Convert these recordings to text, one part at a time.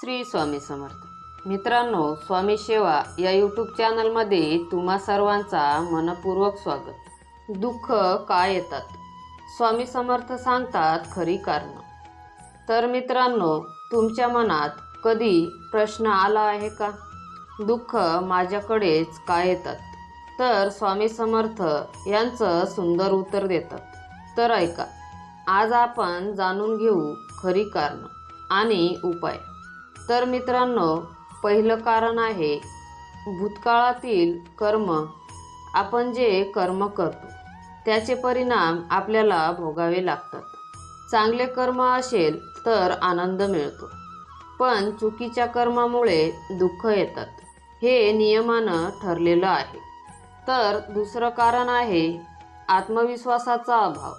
श्री स्वामी समर्थ. मित्रांनो स्वामी सेवा या यूट्यूब चॅनलमध्ये तुम्हा सर्वांचा मनपूर्वक स्वागत. दुःख का येतात? स्वामी समर्थ सांगतात खरी कारण. तर मित्रांनो तुमच्या मनात कधी प्रश्न आला आहे का? दुःख माझ्याकडेच का येतात? तर स्वामी समर्थ यांचं सुंदर उत्तर देतात. तर ऐका आज आपण जाणून घेऊ खरी कारण आणि उपाय. तर मित्रांनो पहिलं कारण आहे भूतकाळातील कर्म. आपण जे कर्म करतो त्याचे परिणाम आपल्याला भोगावे लागतात. चांगले कर्म असेल तर आनंद मिळतो पण चुकीच्या कर्मामुळे दुःख येतात. हे नियमानं ठरलेलं आहे. तर दुसरं कारण आहे आत्मविश्वासाचा अभाव.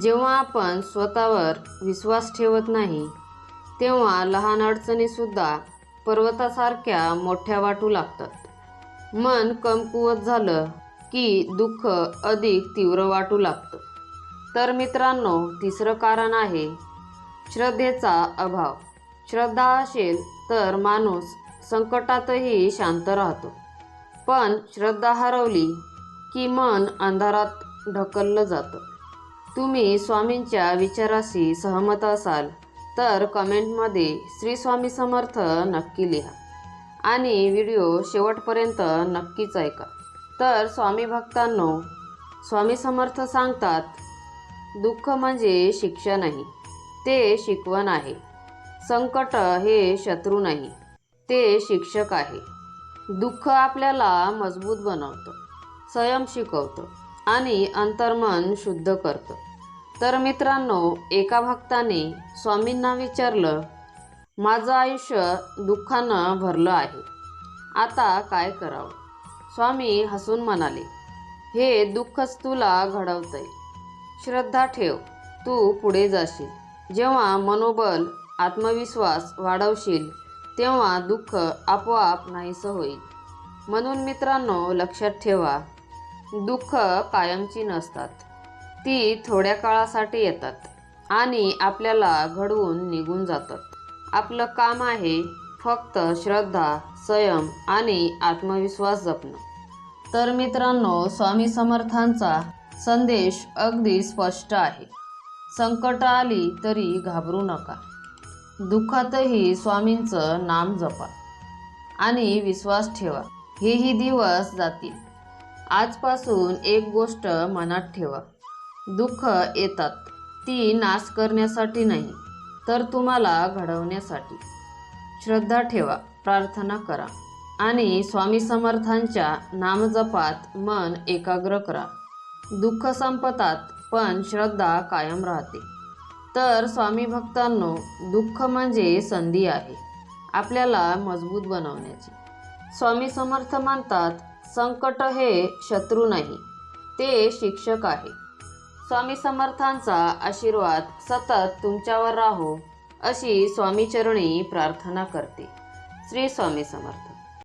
जेव्हा आपण स्वतःवर विश्वास ठेवत नाही तेव्हा लहान अडचणीसुद्धा पर्वतासारख्या मोठ्या वाटू लागतात. मन कमकुवत झालं की दुःख अधिक तीव्र वाटू लागतं. तर मित्रांनो तिसरं कारण आहे श्रद्धेचा अभाव. श्रद्धा असेल तर माणूस संकटातही शांत राहतो. पण श्रद्धा हरवली की मन अंधारात ढकललं जातं. तुम्ही स्वामींच्या विचाराशी सहमत असाल. तर कमेंटमध्ये श्री स्वामी समर्थ नक्की लिहा. आणि व्हिडिओ शेवटपर्यंत नक्कीच ऐका. तर स्वामी भक्तांनो स्वामी समर्थ सांगतात दुःख म्हणजे शिक्षा नाही ते शिकवण आहे. संकट हे शत्रू नाही ते शिक्षक आहे. दुःख आपल्याला मजबूत बनवतं संयम शिकवतं आणि अंतर्मन शुद्ध करतं. तर मित्रांनो एका भक्ताने स्वामींना विचारलं माझं आयुष्य दुःखानं भरलं आहे. आता काय करावं? स्वामी हसून म्हणाले हे दुःखच तुला घडवतंय. श्रद्धा ठेव तू पुढे जाशील. जेव्हा मनोबल आत्मविश्वास वाढवशील तेव्हा दुःख आपोआप नाहीसं होईल. म्हणून मित्रांनो लक्षात ठेवा दुःख कायमची नसतात. ती थोड्या काळासाठी येतात आणि आपल्याला घडवून निघून जातात. आपलं काम आहे फक्त श्रद्धा संयम आणि आत्मविश्वास जपणं. तर मित्रांनो स्वामी समर्थांचा संदेश अगदी स्पष्ट आहे. संकट आली तरी घाबरू नका. दुःखातही स्वामींचं नाम जपा आणि विश्वास ठेवा. हेही दिवस जातील. आजपासून एक गोष्ट मनात ठेवा. दुःख येतात. ती नाश करण्यासाठी नाही तर तुम्हाला घडवण्यासाठी. श्रद्धा ठेवा प्रार्थना करा आणि स्वामी समर्थांच्या नामजपात मन एकाग्र करा. दुःख संपतात पण श्रद्धा कायम राहते. तर स्वामी भक्तांनो दुःख म्हणजे संधी आहे आपल्याला मजबूत बनवण्याची. स्वामी समर्थ म्हणतात संकट हे शत्रू नाही ते शिक्षक आहे. स्वामी समर्थांचा आशीर्वाद सतत तुमच्यावर राहो अशी स्वामीचरणी प्रार्थना करते. श्री स्वामी समर्थ.